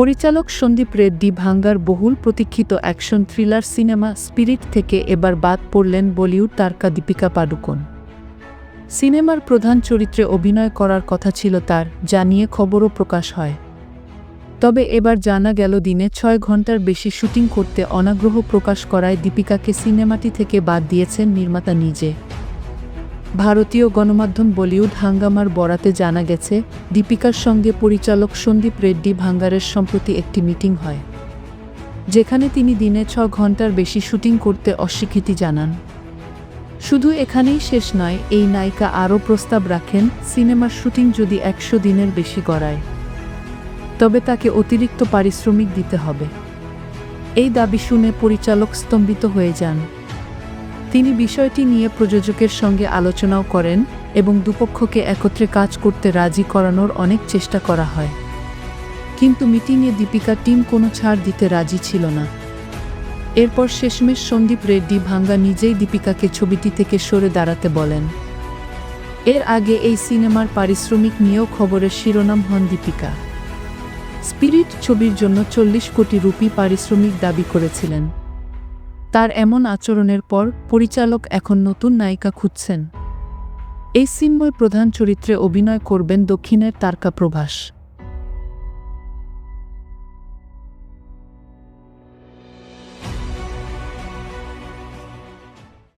পরিচালক সন্দীপ রেড্ডি ভাঙ্গার বহুল প্রতীক্ষিত অ্যাকশন থ্রিলার সিনেমা স্পিরিট থেকে এবার বাদ পড়লেন বলিউড তারকা দীপিকা পাডুকোন। সিনেমার প্রধান চরিত্রে অভিনয় করার কথা ছিল তার, যা নিয়ে খবরও প্রকাশ হয়। তবে এবার জানা গেল দিনে ছয় ঘণ্টার বেশি শুটিং করতে অনাগ্রহ প্রকাশ করায় দীপিকাকে সিনেমাটি থেকে বাদ দিয়েছেন নির্মাতা নিজে। ভারতীয় গণমাধ্যম বলিউড হাঙ্গামার বরাতে জানা গেছে, দীপিকার সঙ্গে পরিচালক সন্দীপ রেড্ডি ভাঙ্গারের সম্প্রতি একটি মিটিং হয়, যেখানে তিনি দিনে ছ ঘণ্টার বেশি শুটিং করতে অস্বীকৃতি জানান। শুধু এখানেই শেষ নয়, এই নায়িকা আরও প্রস্তাব রাখেন, সিনেমার শুটিং যদি একশো দিনের বেশি গড়ায়। তবে তাকে অতিরিক্ত পারিশ্রমিক দিতে হবে। এই দাবি শুনে পরিচালক স্তম্ভিত হয়ে যান। তিনি বিষয়টি নিয়ে প্রযোজকের সঙ্গে আলোচনাও করেন এবং দুপক্ষকে একত্রে কাজ করতে রাজি করানোর অনেক চেষ্টা করা হয়। কিন্তু মিটিংয়ে দীপিকা টিম কোনো ছাড় দিতে রাজি ছিল না। এরপর শেষমেশ সন্দীপ রেড্ডি ভাঙ্গা নিজেই দীপিকাকে ছবিটি থেকে সরে দাঁড়াতে বলেন। এর আগে এই সিনেমার পারিশ্রমিক নিয়েও খবরের শিরোনাম হন দীপিকা। স্পিরিট ছবির জন্য চল্লিশ কোটি রুপি পারিশ্রমিক দাবি করেছিলেন। তার এমন আচরণের পর পরিচালক এখন নতুন নায়িকা খুঁজছেন। এই সিনময় প্রধান চরিত্রে অভিনয় করবেন দক্ষিণের তারকা প্রভাস।